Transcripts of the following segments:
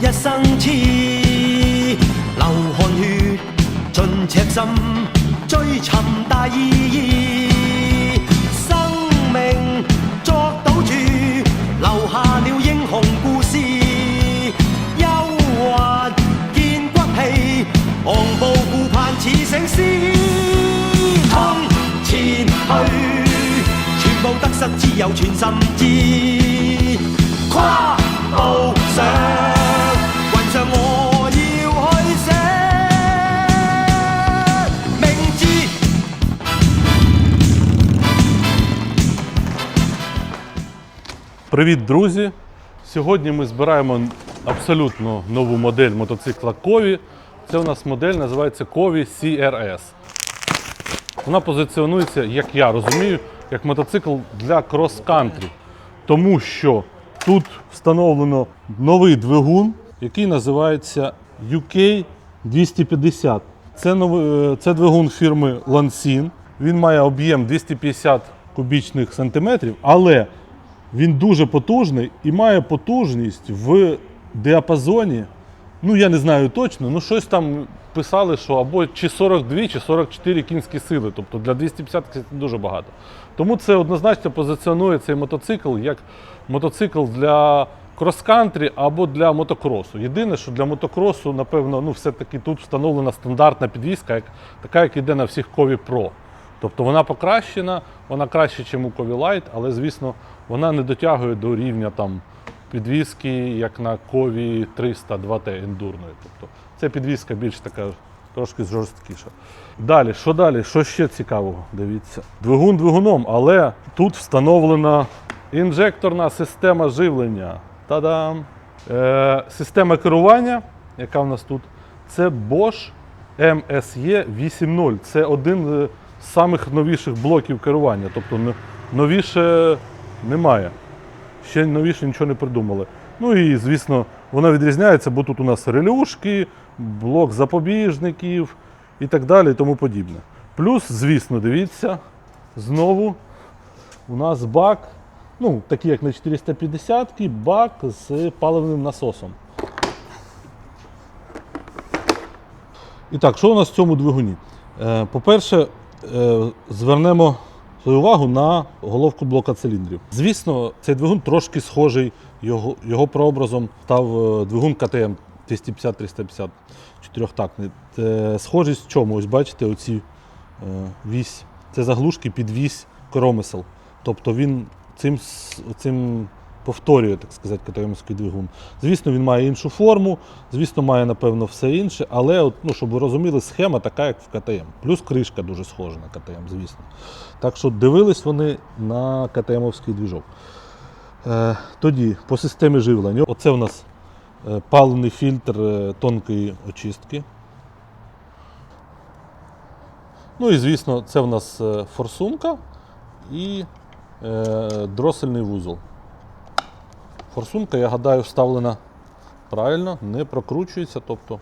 一生痴，流汗血盡赤心，追尋大意義。生命作赌注，留下了英雄故事。憂患見骨氣，昂步顧盼似醒獅。衝前去，全部得失只有全心知。跨步上，Привіт, друзі! Сьогодні ми збираємо абсолютно нову модель мотоцикла Кові. Це у нас модель називається Кові CRS. Вона позиціонується, як я розумію, як мотоцикл для крос-кантрі. Тому що тут встановлено новий двигун, який називається UK 250. Це, новий, це двигун фірми Lansin. Він має об'єм 250 кубічних сантиметрів, але він дуже потужний і має потужність в діапазоні. Ну, я не знаю точно, ну щось там писали, що або чи 42, чи 44 кінські сили. Тобто для 250 це дуже багато. Тому це однозначно позиціонує цей мотоцикл як мотоцикл для крос-кантрі або для мотокросу. Єдине, що для мотокросу, напевно, ну, все-таки тут встановлена стандартна підвізка, як, така, як іде на всіх Кові Pro. Тобто вона покращена, вона краще, ніж у Кові Light, але звісно, вона не дотягує до рівня там підвіски, як на Кові 300 2T ендурної. Тобто це підвіска більш така трошки жорсткіша. Далі, що далі? Що ще цікавого? Дивіться. Двигун двигуном, але тут встановлена інжекторна система живлення. Та-дам! Е, система керування, яка в нас тут, це Bosch MSE 8.0. Це один з самих новіших блоків керування. Тобто новіше немає. Ще новіше нічого не придумали. Ну і, звісно, вона відрізняється, бо тут у нас релюшки, блок запобіжників і так далі, і тому подібне. Плюс, звісно, дивіться, знову у нас бак, ну, такий як на 450 бак з паливним насосом. І так, що у нас в цьому двигуні? Е, По-перше, е, звернемо свою увагу на головку блока циліндрів. Звісно, цей двигун трошки схожий, його, його прообразом став е, двигун КТМ 250-350 чотирьохтактний. Схожий з чому? Ось бачите, оці е, вісь. Це заглушки під вісь коромисел. Тобто він цим, цим повторює, так сказати, КТМський двигун. Звісно, він має іншу форму, звісно, має, напевно, все інше, але, от, ну, щоб ви розуміли, схема така, як в КТМ. Плюс кришка дуже схожа на КТМ, звісно. Так що дивились вони на КТМовський двіжок. Е, тоді, по системі живлення, оце у нас е, паливний фільтр е, тонкої очистки. Ну і звісно, це в нас е, форсунка і е, дросельний вузол. Форсунка, я гадаю, вставлена правильно, не прокручується. Тобто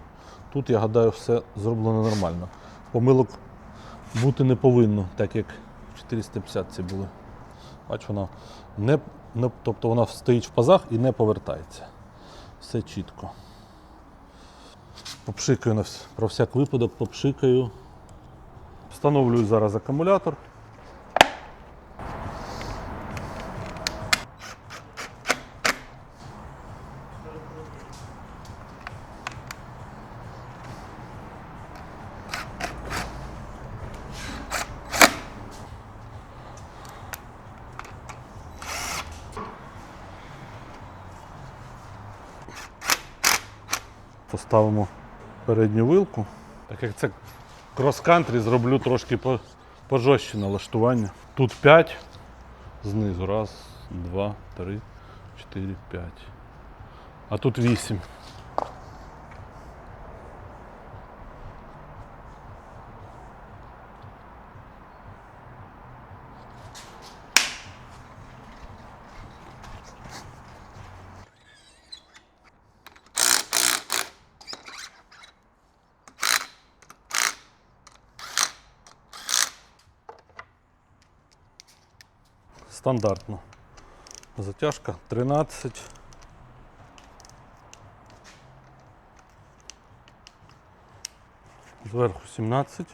тут, я гадаю, все зроблено нормально. Помилок бути не повинно, так як в 450 ці були. Бач, вона не, не, тобто вона стоїть в пазах і не повертається. Все чітко. Попшикаю на про всяк випадок, попшикаю. Встановлюю зараз акумулятор. Поставимо передню вилку. Так як це крос-кантрі, зроблю трошки пожорстче налаштування. Тут 5 знизу. Раз, два, три, чотири, п'ять. А тут 8. стандартно. Затяжка 13. Зверху 17.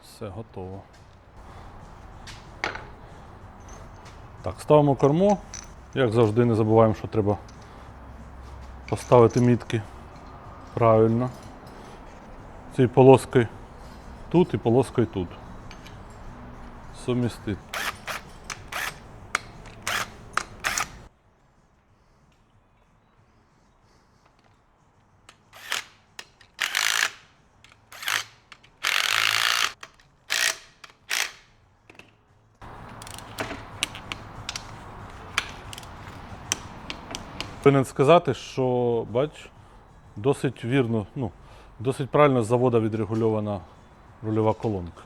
Все готово. Ставимо корму, Як завжди, не забуваємо, що треба поставити мітки правильно. Цією полоскою тут і полоскою тут. Сумістити. Повинен сказати, що бач, досить вірно, ну, досить правильно завода відрегульована рульова колонка.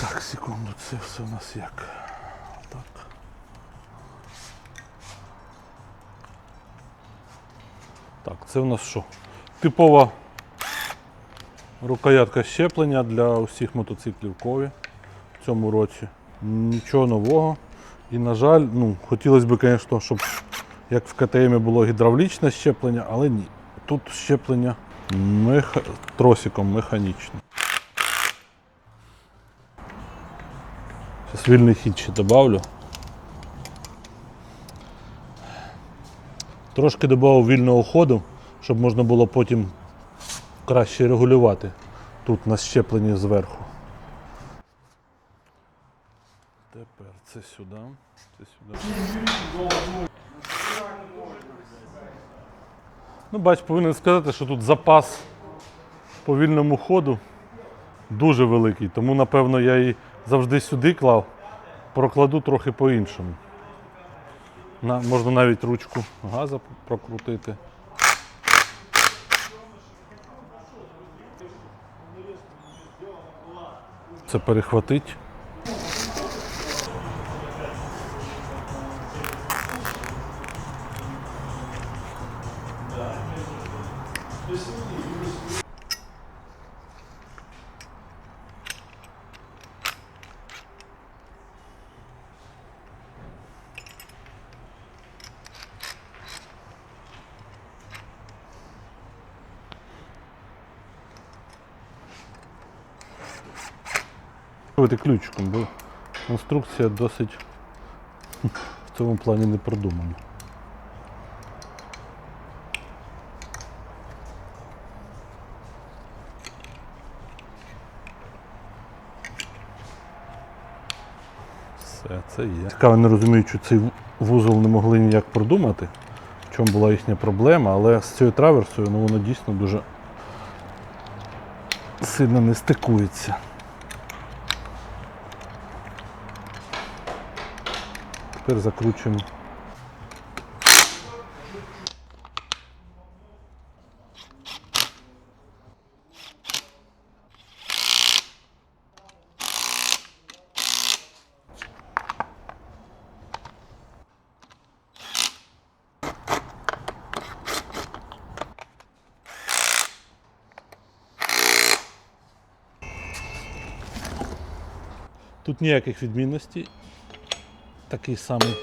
Так, секунду, це все у нас як. Так. Так, це у нас що? Типова рукоятка щеплення для усіх мотоциклів кові в цьому році. Нічого нового. І, на жаль, ну, хотілося б, звісно, щоб як в КТМ було гідравлічне щеплення, але ні. Тут щеплення меха... тросиком механічне. Зараз вільний хід ще добавлю. Трошки додав вільного ходу, щоб можна було потім краще регулювати тут на щепленні зверху. Тепер це сюди, це сюди. Ну, бач, повинен сказати, що тут запас по вільному ходу дуже великий, тому напевно я і завжди сюди клав, прокладу трохи по-іншому. На, можна навіть ручку газа прокрутити. Це перехватить. Робити ключиком, бо конструкція досить в цьому плані не продумана. Все, це є. Цікаво, не розумію, що цей вузол не могли ніяк продумати, в чому була їхня проблема, але з цією траверсою ну, воно дійсно дуже сильно не стикується. Тепер закручуємо. Тут ніяких відмінностей. Такий самий,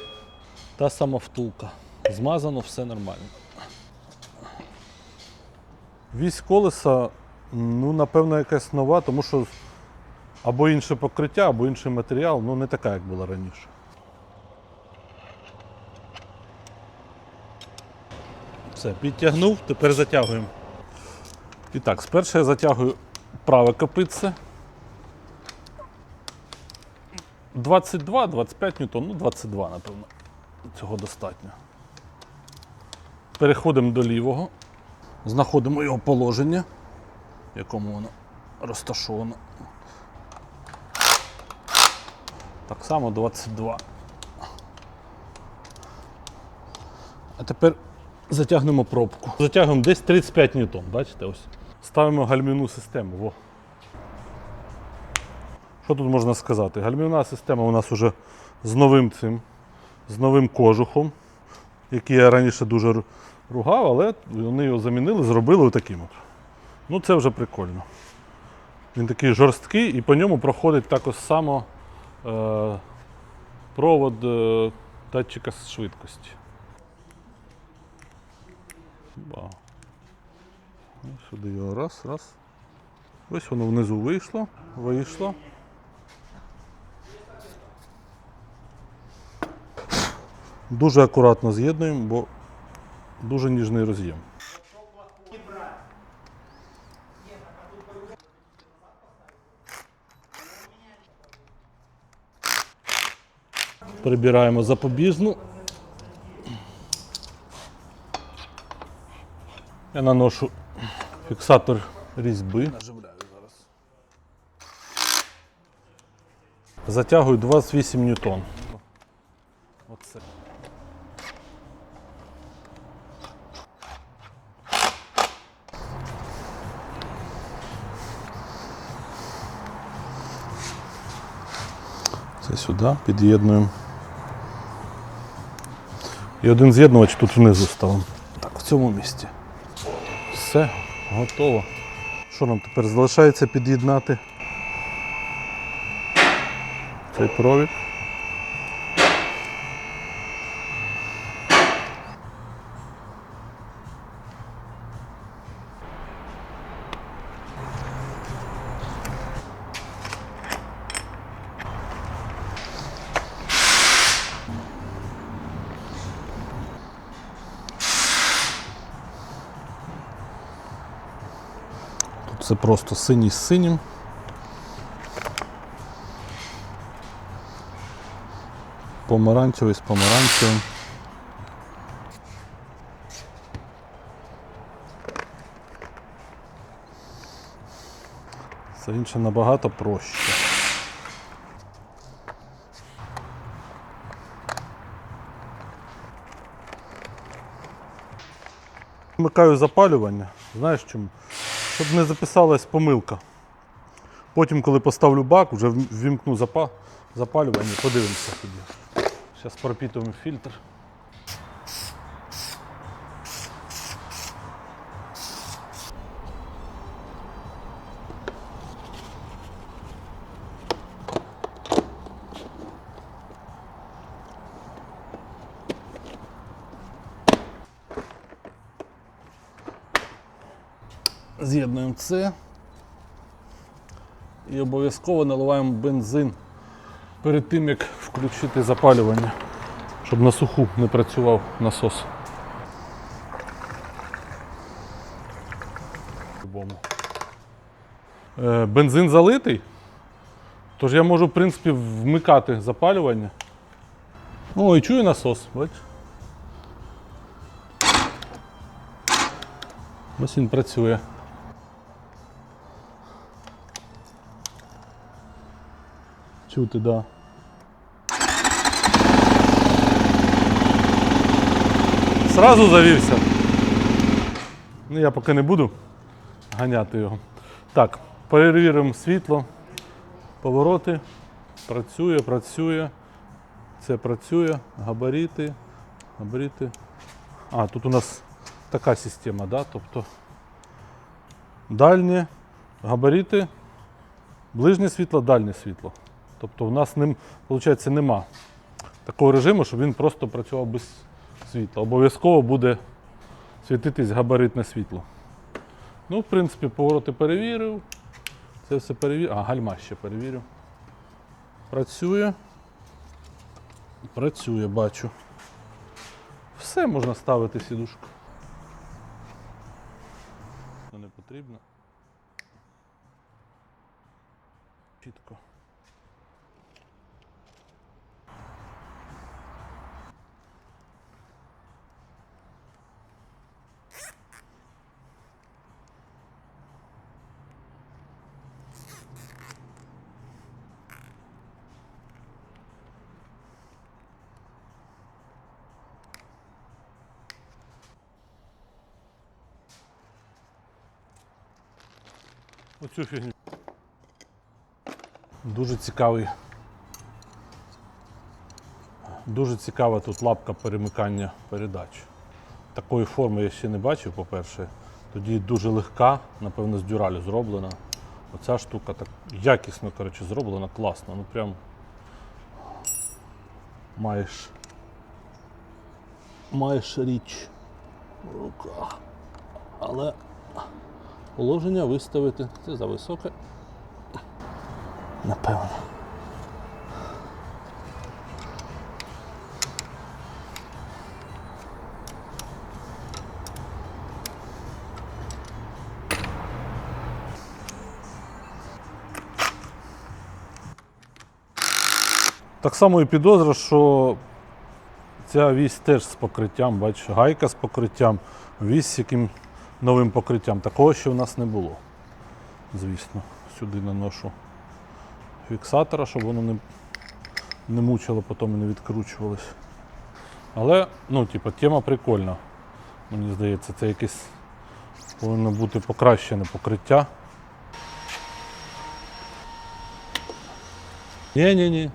та сама втулка. Змазано, все нормально. Вісь колеса, ну, напевно, якась нова, тому що або інше покриття, або інший матеріал, ну не така, як була раніше. Все, підтягнув, тепер затягуємо. І так, спершу я затягую праве копитце. 22-25 ньютон, ну 22, напевно. Цього достатньо. Переходимо до лівого, знаходимо його положення, в якому воно розташовано. Так само 22. А тепер затягнемо пробку. Затягуємо десь 35 ньютон, бачите ось. Ставимо гальмівну систему. Во. Що тут можна сказати? Гальмівна система у нас вже з новим цим, з новим кожухом, який я раніше дуже ругав, але вони його замінили, зробили отаким. От. Ну це вже прикольно. Він такий жорсткий і по ньому проходить також само е, провод е, датчика швидкості. Вау. Ну, Сюди його раз, раз. Ось воно внизу вийшло, вийшло. Дуже акуратно з'єднуємо, бо дуже ніжний роз'єм. Прибираємо запобіжну. Я наношу фіксатор різьби. Затягую 28 ньютон. Оце. Сюди під'єднуємо. І один з'єднувач тут внизу ставимо. Так, в цьому місці. Все, готово. Що нам тепер залишається під'єднати? Цей провід. Це просто синій з синім. Помаранчевий з помаранчевим. Це інше набагато проще. Вмикаю запалювання. Знаєш чому? Щоб не записалась помилка. Потім, коли поставлю бак, вже ввімкну запа- запалювання, подивимося тоді. Зараз пропітуємо фільтр. З'єднуємо це. І обов'язково наливаємо бензин перед тим, як включити запалювання, щоб на суху не працював насос. Е, Бензин залитий, тож я можу, в принципі, вмикати запалювання. О, і чую насос, бачиш? Ось він працює. Чути, да. Сразу завівся. Ну, я поки не буду ганяти його. Так, перевіримо світло, повороти. Працює, працює. Це працює. Габаріти. Габаріти. А, тут у нас така система, да? тобто дальнє, габаріти, ближнє світло, дальнє світло. Тобто в нас ним, виходить, нема такого режиму, щоб він просто працював без світла. Обов'язково буде світитись габаритне світло. Ну, в принципі, повороти перевірив. Це все перевірив. А, гальма ще перевірю. Працює. Працює, бачу. Все можна ставити сідушку. Не потрібно. Чітко. Оцю фігню. Дуже цікавий. Дуже цікава тут лапка перемикання передач. Такої форми я ще не бачив, по-перше. Тоді дуже легка, напевно, з дюралю зроблена. Оця штука так якісно коротше, зроблена, класно. Ну прям маєш. Маєш річ в руках. Але положення виставити. Це за високе. Напевно. Так само і підозра, що ця вісь теж з покриттям, бачиш, гайка з покриттям, вісь яким новим покриттям. Такого ще в нас не було. Звісно, сюди наношу фіксатора, щоб воно не, не мучило, потім і не відкручувалось. Але, ну, типу, тема прикольна. Мені здається, це якесь повинно бути покращене покриття. Ні-ні-ні.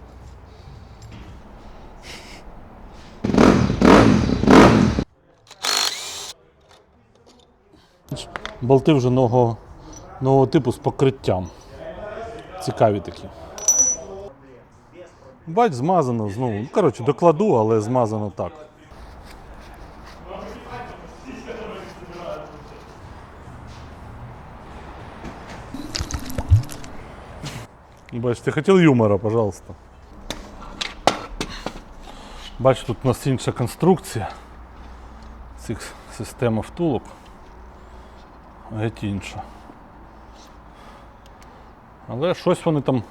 Болти вже нового, нового типу з покриттям. Цікаві такі. Бач, змазано знову. Ну, коротше, докладу, але змазано так. Бач, ти хотів юмора, пожалуйста. Бач, тут у нас інша конструкція цих систем втулок. Геть інша. Але щось вони там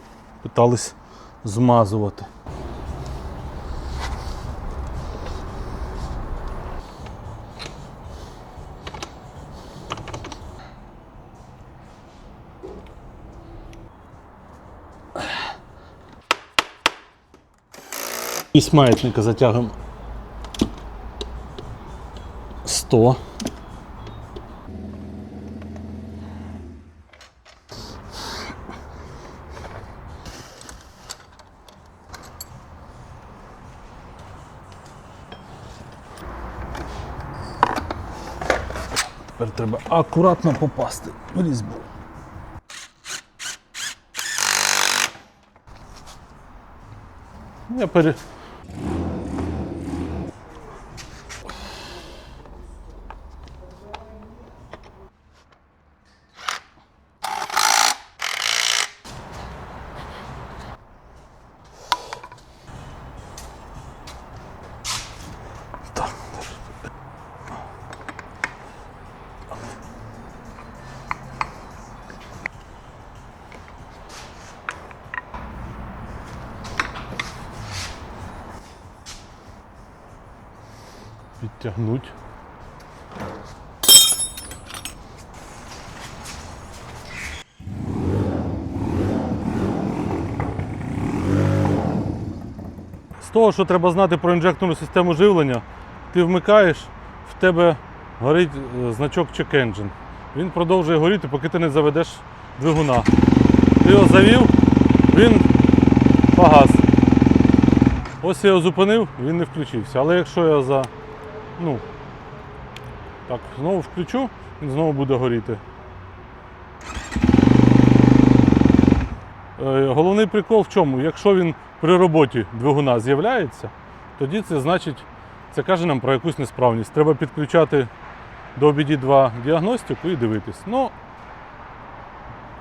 питались змазувати. І з маятника затягуємо 100. Треба акуратно попасти в різьбу. Я пере... Підтягнуть. З того, що треба знати про інжекторну систему живлення, ти вмикаєш, в тебе горить е, значок Check Engine. Він продовжує горіти, поки ти не заведеш двигуна. Ти його завів, він погас. Ось я його зупинив, він не включився. Але якщо я за. Ну, так, знову включу, він знову буде горіти. Е, Головний прикол в чому? Якщо він при роботі двигуна з'являється, тоді це значить, це каже нам про якусь несправність. Треба підключати до OBD2 діагностику і дивитись. Ну,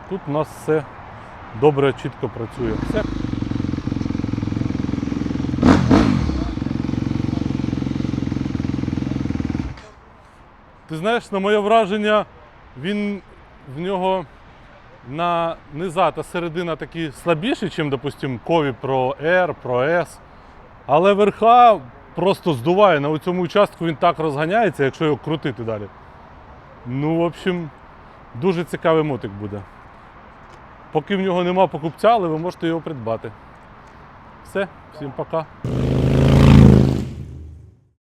тут у нас все добре, чітко працює. Все. Знаєш, на моє враження, він в нього на низа та середина такі слабіші, ніж, допустимо, Кові Pro R, Pro S. Але верха просто здуває. На цьому участку він так розганяється, якщо його крутити далі. Ну, в общем, дуже цікавий мотик буде. Поки в нього нема покупця, але ви можете його придбати. Все, всім пока.